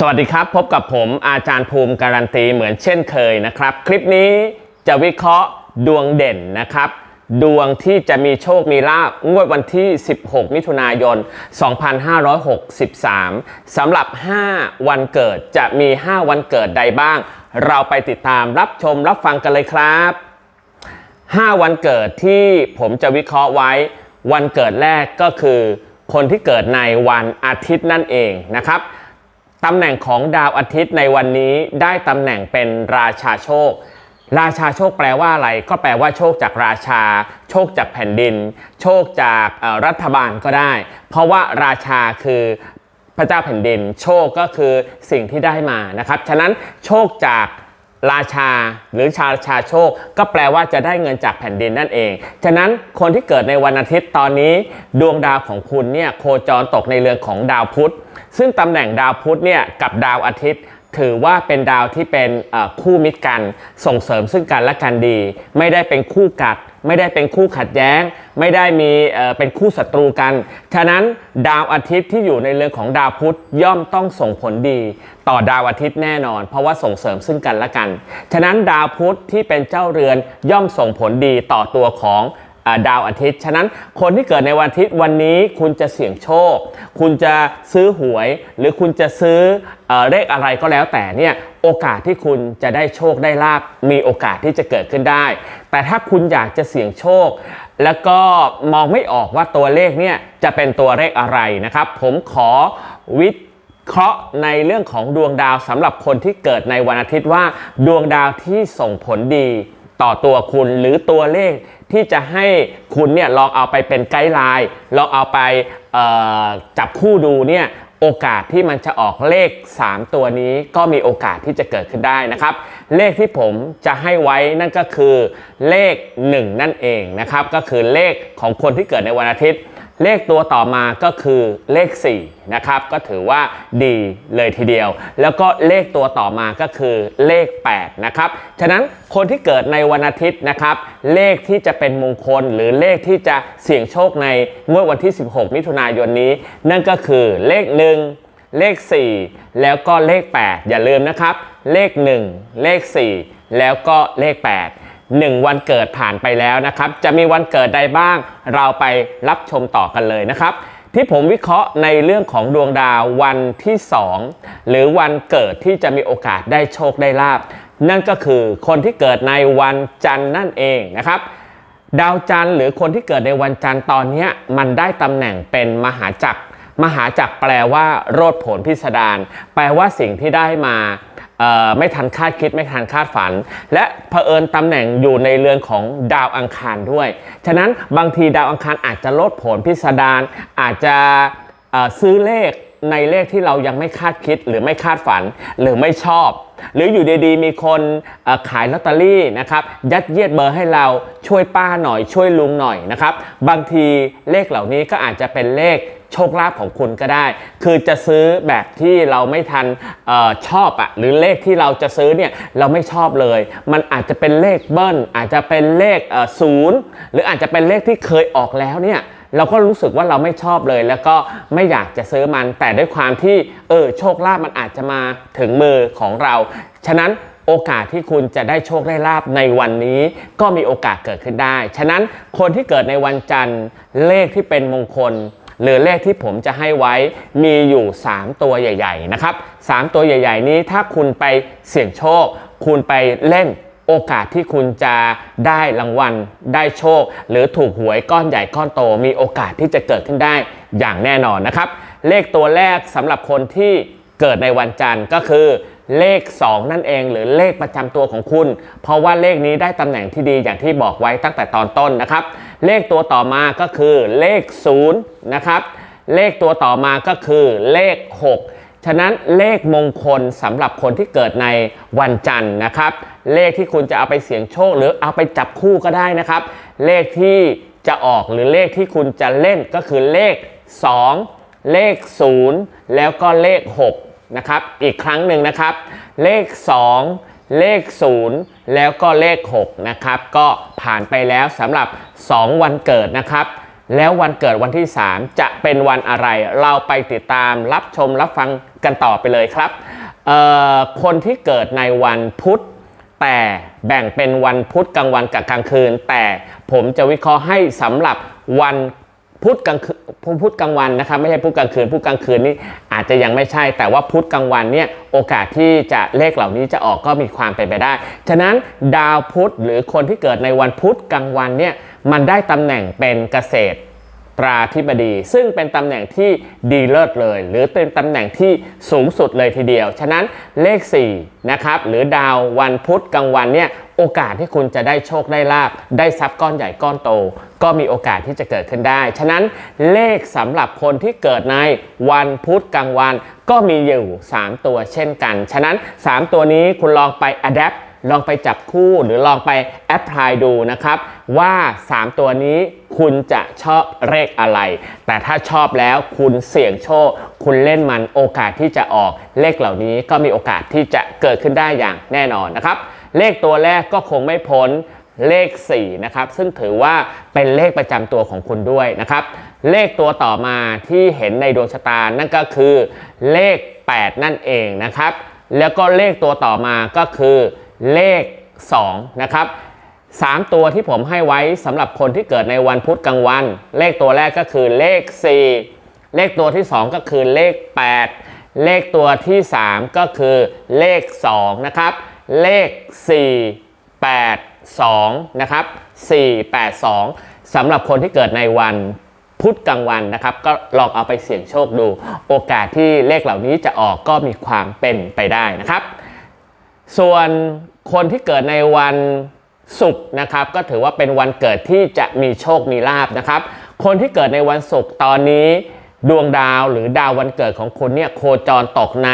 สวัสดีครับพบกับผมอาจารย์ภูมิการันตีเหมือนเช่นเคยนะครับ คลิปนี้จะวิเคราะห์ดวงเด่นนะครับ ดวงที่จะมีโชคมีลาบงวดวันที่ 16 มิถุนายน 2563 สำหรับ 5 วันเกิดจะมี 5 วันเกิดใดบ้าง เราไปติดตามรับชมรับฟังกันเลยครับ 5 วันเกิดที่ผมจะวิเคราะห์ไว้ วันเกิดแรกก็คือ คนที่เกิดในวันอาทิตย์นั่นเองนะครับ ตำแหน่งของดาวอาทิตย์ในวันนี้ได้ตำแหน่งเป็นราชาโชค ราชาโชคแปลว่าอะไร ก็แปลว่าโชคจากราชา โชคจากแผ่นดิน โชคจากรัฐบาลก็ได้ เพราะว่าราชาคือพระเจ้าแผ่นดิน โชคก็คือสิ่งที่ได้มานะครับ ฉะนั้นโชคจาก ราชาหรือชาชาโชค ก็แปลว่าจะได้เงินจากแผ่นดินนั่นเอง ฉะนั้นคนที่เกิดในวันอาทิตย์ตอนนี้ ดวงดาวของคุณเนี่ยโคจรตกในเรือนของดาวพุธ ซึ่งตำแหน่งดาวพุธเนี่ยกับดาวอาทิตย์ ถือว่าเป็นดาวที่เป็นคู่มิตรกัน ส่งเสริมซึ่งกันและกันดี ไม่ได้เป็นคู่กัด ไม่ได้เป็นคู่ขัดแย้ง ไม่ได้มีเป็นคู่ศัตรูกัน ฉะนั้นดาวอาทิตย์ที่อยู่ในเรือนของดาวพุธย่อมต้องส่งผลดี ต่อดาวอาทิตย์แน่นอน เพราะว่าส่งเสริมซึ่งกันและกัน ฉะนั้นดาวพุธที่เป็นเจ้าเรือนย่อมส่งผลดีต่อตัวของ ดาวอาทิตย์ ฉะนั้นคนที่เกิดในวันอาทิตย์วันนี้คุณจะเสี่ยงโชค คุณจะซื้อหวย หรือคุณจะซื้อเอ่อเลขอะไรก็แล้วแต่เนี่ยโอกาสที่คุณจะได้โชคได้ลาบมีโอกาสที่จะเกิดขึ้นได้ แต่ถ้าคุณอยากจะเสี่ยงโชค แล้วก็มองไม่ออกว่าตัวเลขเนี่ยจะเป็นตัวเลขอะไรนะครับ ผมขอวิเคราะห์ในเรื่องของดวงดาวสำหรับคนที่เกิดในวันอาทิตย์ว่า ดวงดาวที่ส่งผลดีต่อตัวคุณหรือตัวเลข ที่จะให้คุณเนี่ยลองเอาไปเป็นไกด์ไลน์ลองเอาไปจับคู่ดูเนี่ยโอกาสที่มันจะออกเลข 3 ตัวนี้ก็มีโอกาสที่จะเกิดขึ้นได้นะครับ เลขที่ผมจะให้ไว้นั่นก็คือเลข 1 นั่นเองนะครับ ก็คือเลขของคนที่เกิดในวันอาทิตย์ เลขตัวต่อมาก็คือเลข4นะครับก็ถือว่าดีเลยทีเดียว แล้วก็เลขตัวต่อมาก็คือเลข8นะครับฉะนั้นคนที่เกิดในวันอาทิตย์นะครับเลขที่จะเป็นมงคล หรือเลขที่จะเสี่ยงโชคในงวดวันที่ 16 มิถุนายนนี้ นั่นก็คือเลข 1เลข 4 แล้วก็เลข 8 อย่าลืมนะครับ เลข 1 เลข 4 แล้วก็เลข 8 1 วันเกิดผ่านไปแล้วนะครับ จะมีวันเกิดใดบ้าง เราไปรับชมต่อกันเลยนะครับ ที่ผมวิเคราะห์ในเรื่องของดวงดาววันที่ 2 หรือวันเกิดที่จะมีโอกาสได้โชคได้ลาบ นั่นก็คือคนที่เกิดในวันจันทร์นั่นเองนะครับดาวจันทร์หรือคนที่เกิดในวันจันทร์ตอนนี้มันได้ตำแหน่งเป็นมหาจักร มหาจักรแปลว่าโรดผลพิสดารแปลว่าสิ่งที่ได้มา ไม่ทันคาดคิดไม่ทันคาดฝัน และเผอิญตำแหน่งอยู่ในเรือนของดาวอังคารด้วย ฉะนั้นบางทีดาวอังคารอาจจะลดผลพิสดารอาจจะซื้อเลขในเลขที่เรายังไม่คาดคิดหรือไม่คาดฝันหรือไม่ชอบ หรืออยู่ดีๆมีคนขายลอตเตอรี่นะครับยัดเยียดเบอร์ให้เราช่วยป้าหน่อยช่วยลุงหน่อยนะครับบางทีเลขเหล่านี้ก็อาจจะเป็นเลข โชคลาภของคุณก็ได้ คือจะซื้อแบบที่เราไม่ทันออชอบอะหรือเลขที่เราจะซื้อเนี่ยเราไม่ชอบเลย มันอาจจะเป็นเลขเบิ้ลอาจจะเป็นเลขศูนย์หรืออาจจะเป็นเลขที่เคยออกแล้วเนี่ยเราก็รู้สึกว่าเราไม่ชอบเลย แล้วก็ไม่อยากจะซื้อมัน แต่ด้วยความที่เออโชคลาภมันอาจจะมาถึงมือของเรา ฉะนั้นโอกาสที่คุณจะได้โชคได้ลาบในวันนี้ ก็มีโอกาสเกิดขึ้นได้ ฉะนั้นคนที่เกิดในวันจันทร์เลขที่เป็นมงคล หรือเลขที่ผมจะให้ไว้มีอยู่ 3 ตัวใหญ่ ๆ นะครับ 3 ตัวใหญ่ ๆ นี้ถ้าคุณไปเสี่ยงโชค คุณไปเล่นโอกาสที่คุณจะได้รางวัลได้โชค หรือถูกหวยก้อนใหญ่ก้อนโต มีโอกาสที่จะเกิดขึ้นได้อย่างแน่นอนนะครับ เลขตัวแรกสำหรับคนที่เกิดในวันจันทร์ก็คือ เลข 2 นั่นเองหรือเลขประจำตัวของคุณ เพราะว่าเลขนี้ได้ตำแหน่งที่ดีอย่างที่บอกไว้ตั้งแต่ตอนต้นนะครับ เลขตัวต่อมาก็คือเลข0นะครับเลขตัวต่อมาก็คือเลข 6 ฉะนั้นเลขมงคลสำหรับคนที่เกิดในวันจันทร์นะครับ เลขที่คุณจะเอาไปเสี่ยงโชค หรือเอาไปจับคู่ก็ได้นะครับ เลขที่จะออกหรือเลขที่คุณจะเล่นก็คือเลข 2 เลข 0 แล้วก็เลข 6 นะครับ อีกครั้งหนึ่งนะครับ เลข 2 เลข 0 แล้วก็เลข 6 นะครับ ก็ผ่านไปแล้วสำหรับ 2 วันเกิดนะครับ แล้ววันเกิดวันที่ 3 จะเป็นวันอะไร เราไปติดตามรับชมรับฟังกันต่อไปเลยครับ คนที่เกิดในวันพุธแต่แบ่งเป็นวันพุธกลางวันกับกลางคืน แต่ผมจะวิเคราะห์ให้สำหรับวัน พุธกลางคืนพุธกลางวันนะครับไม่ใช่พุธกลางคืนพุธกลางคืนนี่อาจจะยังไม่ใช่ แต่ว่าพุธกลางวันเนี่ยโอกาสที่จะเลขเหล่านี้จะออกก็มีความเป็นไปได้ ฉะนั้นดาวพุธหรือคนที่เกิดในวันพุธกลางวันเนี่ยมันได้ตำแหน่งเป็นเกษตรตราธิบดี ซึ่งเป็นตำแหน่งที่ดีเลิศเลย หรือเป็นตำแหน่งที่สูงสุดเลยทีเดียว ฉะนั้นเลข 4 นะครับ หรือดาววันพุธกลางวันเนี่ย โอกาสที่คุณจะได้โชคได้ลาบได้ทรัพย์ก้อนใหญ่ก้อนโต ก็มีโอกาสที่จะเกิดขึ้นได้ ฉะนั้นเลขสำหรับคนที่เกิดในวันพุธกลางวัน ก็มีอยู่ 3 ตัวเช่นกัน ฉะนั้น 3 ตัวนี้คุณลองไป adapt ลองไปจับคู่หรือลองไปแอพพลายดูนะครับ ว่า 3 ตัวนี้คุณจะชอบเลขอะไร แต่ถ้าชอบแล้วคุณเสี่ยงโชค คุณเล่นมันโอกาสที่จะออกเลขเหล่านี้ก็มีโอกาสที่จะเกิดขึ้นได้อย่างแน่นอนนะครับ เลขตัวแรกก็คงไม่พ้นเลข4นะครับซึ่งถือว่าเป็นเลขประจำตัวของคุณด้วยนะครับ เลขตัวต่อมาที่เห็นในดวงชะตานั่นก็คือเลข 8 นั่นเองนะครับ แล้วก็เลขตัวต่อมาก็คือเลข2นะครับ3ตัวที่ผมให้ไว้สำหรับคนที่เกิดในวันพุธกลางวัน เลขตัวแรกก็คือเลข 4 เลขตัวที่ 2 ก็คือเลข 8 เลขตัวที่ 3 ก็คือเลข2นะครับ เลข 4 8 2 นะครับ 4 8 2 สำหรับคนที่เกิดในวันพุธกลางวันนะครับ ก็ลองเอาไปเสี่ยงโชคดู โอกาสที่เลขเหล่านี้จะออกก็มีความเป็นไปได้นะครับ ส่วนคนที่เกิดในวันศุกร์นะครับ ก็ถือว่าเป็นวันเกิดที่จะมีโชคมีลาบนะครับ คนที่เกิดในวันศุกร์ตอนนี้ดวงดาวหรือดาววันเกิดของคุณเนี่ยโคจรตกใน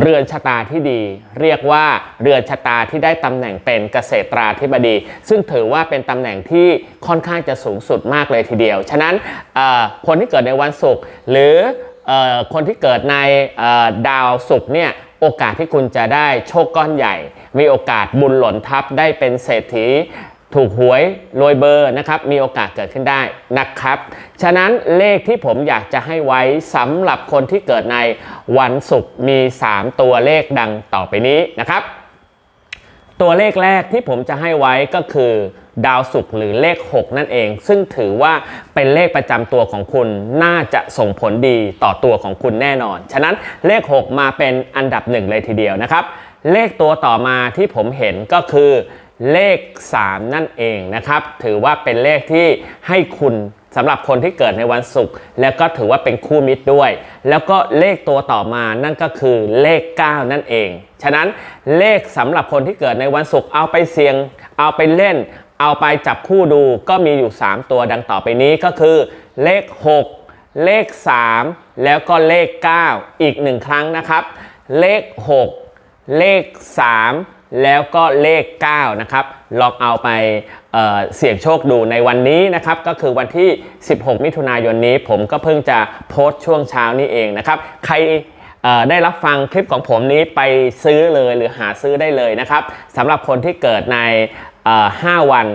เรือนชะตาที่ดี เรียกว่าเรือนชะตาที่ได้ตำแหน่งเป็นเกษตราธิบดี ซึ่งถือว่าเป็นตำแหน่งที่ค่อนข้างจะสูงสุดมากเลยทีเดียว ฉะนั้นคนที่เกิดในวันศุกร์หรืออคนที่เกิดในดาวศุกร์เนี่ยโอกาสที่คุณจะได้โชคก้อนใหญ่ มีโอกาสบุญหล่นทับได้เป็นเศรษฐี ถูกหวยรวยเบอร์นะครับมีโอกาสเกิดขึ้นได้นะครับ ฉะนั้นเลขที่ผมอยากจะให้ไว้สำหรับคนที่เกิดในวันศุกร์มี 3 ตัวเลขดังต่อไปนี้นะครับ ตัวเลขแรกที่ผมจะให้ไว้ก็คือดาวศุกร์หรือเลข 6 นั่นเอง ซึ่งถือว่าเป็นเลขประจำตัวของคุณน่าจะส่งผลดีต่อตัวของคุณแน่นอน ฉะนั้นเลข 6 มาเป็นอันดับหนึ่งเลยทีเดียวนะครับ เลขตัวต่อมาที่ผมเห็นก็คือ เลข 3 นั่นเองนะครับ ถือว่าเป็นเลขที่ให้คุณสำหรับคนที่เกิดในวันศุกร์แล้วก็ถือว่าเป็นคู่มิตรด้วย แล้วก็เลขตัวต่อมานั่นก็คือเลข 9 นั่นเอง ฉะนั้นเลขสำหรับคนที่เกิดในวันศุกร์เอาไปเสี่ยง เอาไปเล่น เอาไปจับคู่ดูก็มีอยู่ 3 ตัวดังต่อไปนี้ก็คือเลข 6 เลข 3 แล้วก็เลข 9 อีกหนึ่งครั้งนะครับ เลข 6 เลข 3 แล้วก็เลข 9 นะครับ ลองเอาไปเเสี่ยงโชคดูในวันนี้นะครับ ก็คือวันที่ 16 มิถุนายนนี้ผมก็เพิ่งจะโพสต์ช่วงเช้านี้เองนะครับ ใครได้รับฟังคลิปของผมนี้ไปซื้อเลยหรือหาซื้อได้เลยนะครับสำหรับคนที่เกิดใน 5 วัน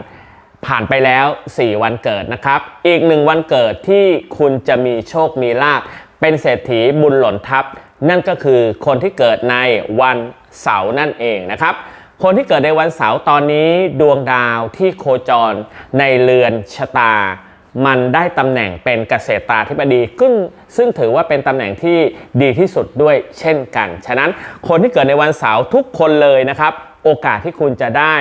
ผ่านไปแล้ว 4 วันเกิดนะครับ อีกหนึ่งวันเกิดที่คุณจะมีโชคมีลาภเป็นเศรษฐีบุญหล่นทับ นั่นก็คือคนที่เกิดในวัน เสาร์นั่นเองนะครับ คนที่เกิดในวันเสาร์ตอนนี้ดวงดาวที่โคจรในเรือนชะตา มันได้ตำแหน่งเป็นเกษตราธิบดีซึ่งซึ่งถือว่าเป็นตำแหน่งที่ดีที่สุดด้วยเช่นกัน ฉะนั้นคนที่เกิดในวันเสาร์ทุกคนเลยนะครับ โอกาสที่คุณจะได้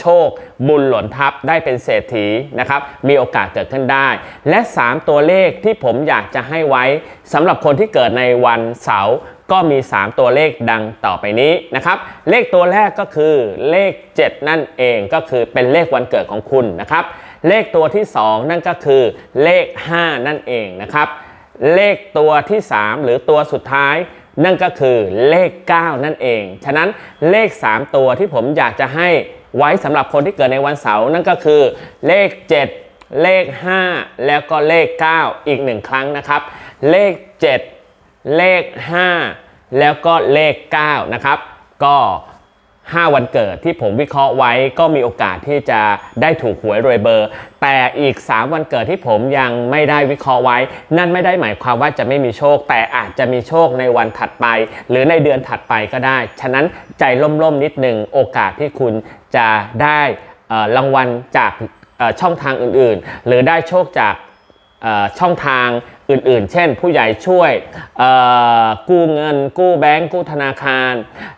โชค บุญหล่นทับได้เป็นเศรษฐีนะครับ มีโอกาสเกิดขึ้นได้ และ 3 ตัวเลขที่ผมอยากจะให้ไว้สำหรับคนที่เกิดในวันเสาร์ ก็มี 3 ตัวเลขดังต่อไปนี้นะครับ เลขตัวแรกก็คือเลข 7 นั่นเองก็คือเป็นเลขวันเกิดของคุณนะครับ เลขตัวที่ 2 นั่นก็คือเลข 5 นั่นเองนะครับ เลขตัวที่ 3 หรือตัวสุดท้ายนั่นก็คือเลข 9 นั่นเอง ฉะนั้นเลข 3 ตัวที่ผมอยากจะให้ไว้สำหรับคนที่เกิดในวันเสาร์นั่นก็คือเลข 7 เลข 5 แล้วก็เลข 9 อีกหนึ่งครั้งนะครับ เลข 7 เลข 5 แล้วก็เลข 9 นะครับ ก็ 5 วันเกิดที่ผมวิเคราะห์ไว้ก็มีโอกาสที่จะได้ถูกหวยรวยเบอร์ แต่อีก 3 วันเกิดที่ผมยังไม่ได้วิเคราะห์ไว้ นั่นไม่ได้หมายความว่าจะไม่มีโชค แต่อาจจะมีโชคในวันถัดไป หรือในเดือนถัดไปก็ได้ ฉะนั้นใจล่มๆนิดหนึ่งโอกาสที่คุณจะได้รางวัลจากช่องทางอื่นๆ หรือได้โชคจากช่องทาง อื่นๆ เช่น ผู้ใหญ่ช่วยกู้เงิน กู้แบงก์กู้ธนาคาร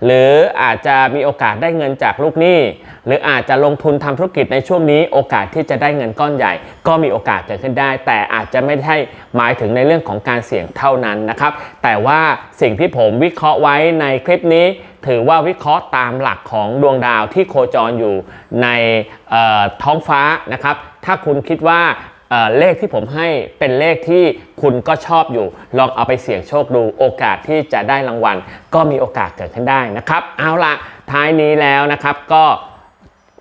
หรืออาจจะมีโอกาสได้เงินจากลูกหนี้ หรืออาจจะลงทุนทำธุรกิจในช่วงนี้ โอกาสที่จะได้เงินก้อนใหญ่ ก็มีโอกาสเกิดขึ้นได้ แต่อาจจะไม่ใช่หมายถึงในเรื่องของการเสี่ยงเท่านั้นนะครับ แต่ว่าสิ่งที่ผมวิเคราะห์ไว้ในคลิปนี้ถือว่าวิเคราะห์ตามหลักของดวงดาวที่โคจรอยู่ในท้องฟ้านะครับ ถ้าคุณคิดว่า เลขที่ผมให้เป็นเลขที่คุณก็ชอบอยู่ ลองเอาไปเสี่ยงโชคดูโอกาสที่จะได้รางวัล ก็มีโอกาสเกิดขึ้นได้นะครับ เอาละท้ายนี้แล้วนะครับก็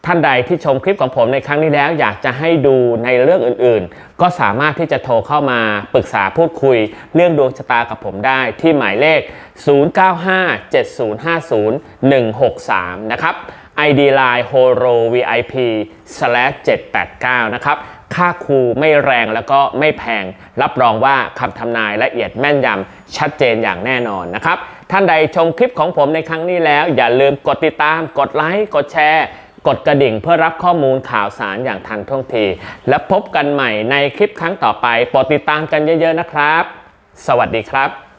ท่านใดที่ชมคลิปของผมในครั้งนี้แล้ว อยากจะให้ดูในเรื่องอื่นๆ ก็สามารถที่จะโทรเข้ามาปรึกษาพูดคุย เรื่องดวงชะตากับผมได้ที่หมายเลข 0957050163 นะครับ ID Line Horo VIP/789 นะครับ ค่าครูไม่แรงแล้วก็ไม่แพง รับรองว่าคำทำนายละเอียดแม่นยำชัดเจนอย่างแน่นอนนะครับ ท่านใดชมคลิปของผมในครั้งนี้แล้ว อย่าลืมกดติดตาม กดไลค์กดแชร์กดกระดิ่งเพื่อรับข้อมูลข่าวสารอย่างทันท่วงที และพบกันใหม่ในคลิปครั้งต่อไปโปรดติดตามกันเยอะๆนะครับ สวัสดีครับ